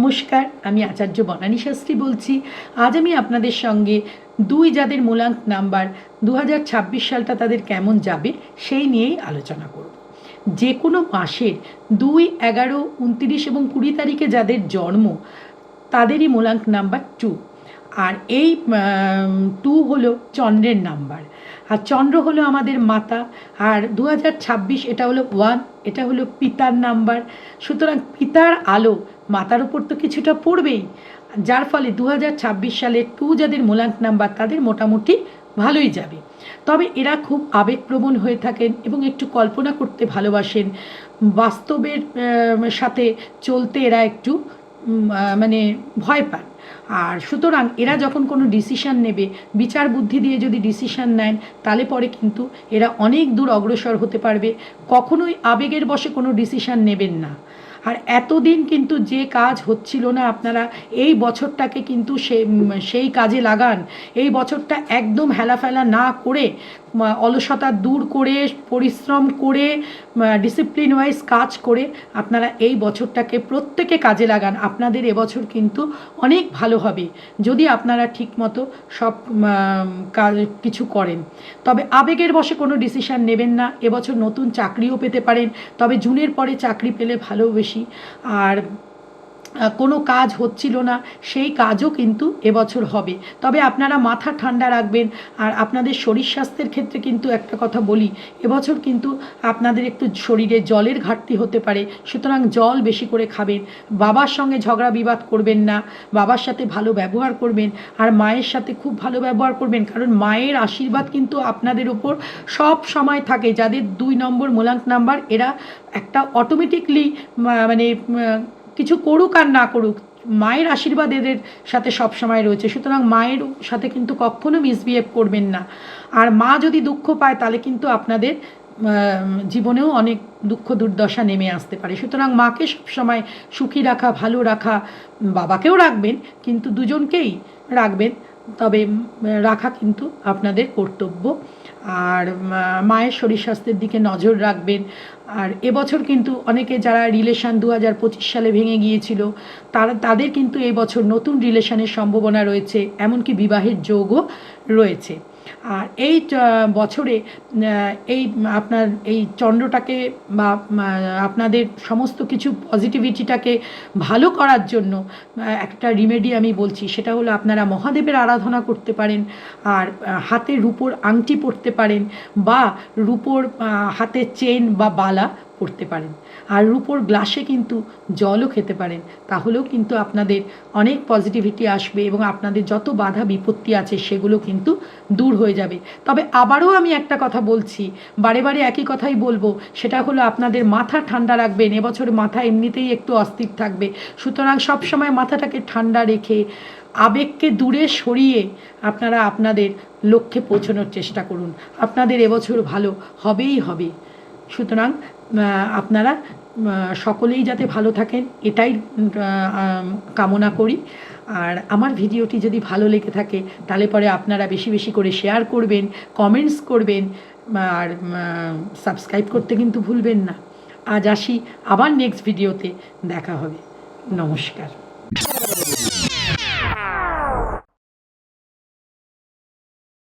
নমস্কার, আমি আচার্য বনানী শাস্ত্রী বলছি। আজ আমি আপনাদের সঙ্গে দুই যাদের মূলাঙ্ক নাম্বার দু হাজার ছাব্বিশ সালটা তাদের কেমন যাবে সেই নিয়েই আলোচনা করব। যে কোনো মাসের দুই, এগারো, উনত্রিশ এবং কুড়ি তারিখে যাদের জন্ম, তাদেরই মূলাঙ্ক নাম্বার টু। আর এই টু হলো চন্দ্রের নাম্বার। আর চন্দ্র হলো আমাদের মাতা। আর দু হাজার ছাব্বিশ এটা হলো ওয়ান, এটা হলো পিতার নাম্বার। সুতরাং পিতার আলো মাতার উপর তো কিছুটা পড়বেই। যার ফলে দু হাজার ছাব্বিশ সালে টু যাদের মূলাঙ্ক নাম্বার তাদের মোটামুটি ভালোই যাবে। তবে এরা খুব আবেগপ্রবণ হয়ে থাকেন এবং একটু কল্পনা করতে ভালোবাসেন। বাস্তবের সাথে চলতে এরা একটু মানে ভয় পান। আর সুতরাং এরা যখন কোনো ডিসিশন নেবে, বিচার বুদ্ধি দিয়ে যদি ডিসিশন নেন, তাহলে পরে কিন্তু এরা অনেক দূর অগ্রসর হতে পারবে। কখনোই আবেগের বশে কোনো ডিসিশন নেবেন না। আর এতদিন কিন্তু যে কাজ হচ্ছিল না, আপনারা এই বছরটাকে কিন্তু সে সেই কাজে লাগান। এই বছরটা একদম হেলাফেলা না করে অলসতা দূর করে, পরিশ্রম করে ডিসিপ্লিন ওয়াইজ কাজ করে আপনারা এই বছরটাকে প্রত্যেকে কাজে লাগান। আপনাদের এবছর কিন্তু অনেক ভালো হবে, যদি আপনারা ঠিকমতো সব কিছু করেন। তবে আবেগের বশে কোনো ডিসিশন নেবেন না। এবছর নতুন চাকরিও পেতে পারেন। তবে জুনের পরে চাকরি পেলে ভালো আর আহ, কোনো কাজ হচ্ছিল না, সেই কাজও কিন্তু এবছর হবে। তবে আপনারা মাথা ঠান্ডা রাখবেন, আর আপনাদের শরীর স্বাস্থ্যের ক্ষেত্রে কিন্তু একটা কথা বলি, এবছর কিন্তু আপনাদের একটু শরীরে জলের ঘাটতি হতে পারে, সুতরাং জল বেশি করে খাবেন। বাবার সঙ্গে ঝগড়া বিবাদ করবেন না, বাবার সাথে ভালো ব্যবহার করবেন, আর মায়ের সাথে খুব ভালো ব্যবহার করবেন, কারণ মায়ের আশীর্বাদ কিন্তু আপনাদের ওপর সব সময় থাকে, যাদের দুই নম্বর, মূলাঙ্ক নাম্বার, এরা একটা অটোমেটিকলি মানে কিছু করুক আর না করুক, মায়ের আশীর্বাদ এদের সাথে সবসময় রয়েছে। সুতরাং মায়ের সাথে কিন্তু কখনো মিসবিহেভ করবেন না। আর মা যদি দুঃখ পায়, তাহলে কিন্তু আপনাদের জীবনেও অনেক দুঃখ দুর্দশা নেমে আসতে পারে। সুতরাং মাকে সবসময় সুখী রাখা, ভালো রাখা, বাবাকেও রাখবেন, কিন্তু দুজনকেই রাখবেন। তবে রাখা কিন্তু আপনাদের কর্তব্য। আর মায়ের শরীর স্বাস্থ্যের দিকে নজর রাখবেন। আর এবছর কিন্তু অনেকে যারা রিলেশান দু হাজার পঁচিশ সালে ভেঙে গিয়েছিল, তারা, তাদের কিন্তু এবছর বছর নতুন রিলেশানের সম্ভাবনা রয়েছে, এমনকি বিবাহের যোগও রয়েছে। আর এই বছরে এই, আপনার এই চন্দ্রটাকে বা আপনাদের সমস্ত কিছু পজিটিভিটিটাকে ভালো করার জন্য একটা রিমেডি আমি বলছি। সেটা হলো আপনারা মহাদেবের আরাধনা করতে পারেন, আর হাতে রূপোর আংটি পরতে পারেন, বা রূপোর হাতের চেন বা বালা পরতে পারেন। আর রূপোর গ্লাসে কিন্তু জলও খেতে পারেন। তাহলেও কিন্তু আপনাদের অনেক পজিটিভিটি আসবে এবং আপনাদের যত বাধা বিপত্তি আছে সেগুলো কিন্তু দূর হয়ে যাবে। তবে আবারও আমি একটা কথা বলছি, বারে বারে একই কথাই বলব, সেটা হলো আপনাদের মাথা ঠান্ডা রাখবেন। এবছর মাথা এমনিতেই একটু অস্থির থাকবে। সুতরাং সবসময় মাথাটাকে ঠান্ডা রেখে আবেগকে দূরে সরিয়ে আপনারা আপনাদের লক্ষ্যে পৌঁছানোর চেষ্টা করুন। আপনাদের এবছর ভালো হবেই হবে। সুতরাং আপনারা সকলেই যাতে ভালো থাকেন, এটাই কামনা করি। আর আমার ভিডিওটি যদি ভালো লেগে থাকে, তাহলে পরে আপনারা বেশি বেশি করে শেয়ার করবেন কমেন্টস করবেন, আর সাবস্ক্রাইব করতে কিন্তু ভুলবেন না। আজ আসি, আবার নেক্সট ভিডিওতে দেখা হবে। নমস্কার।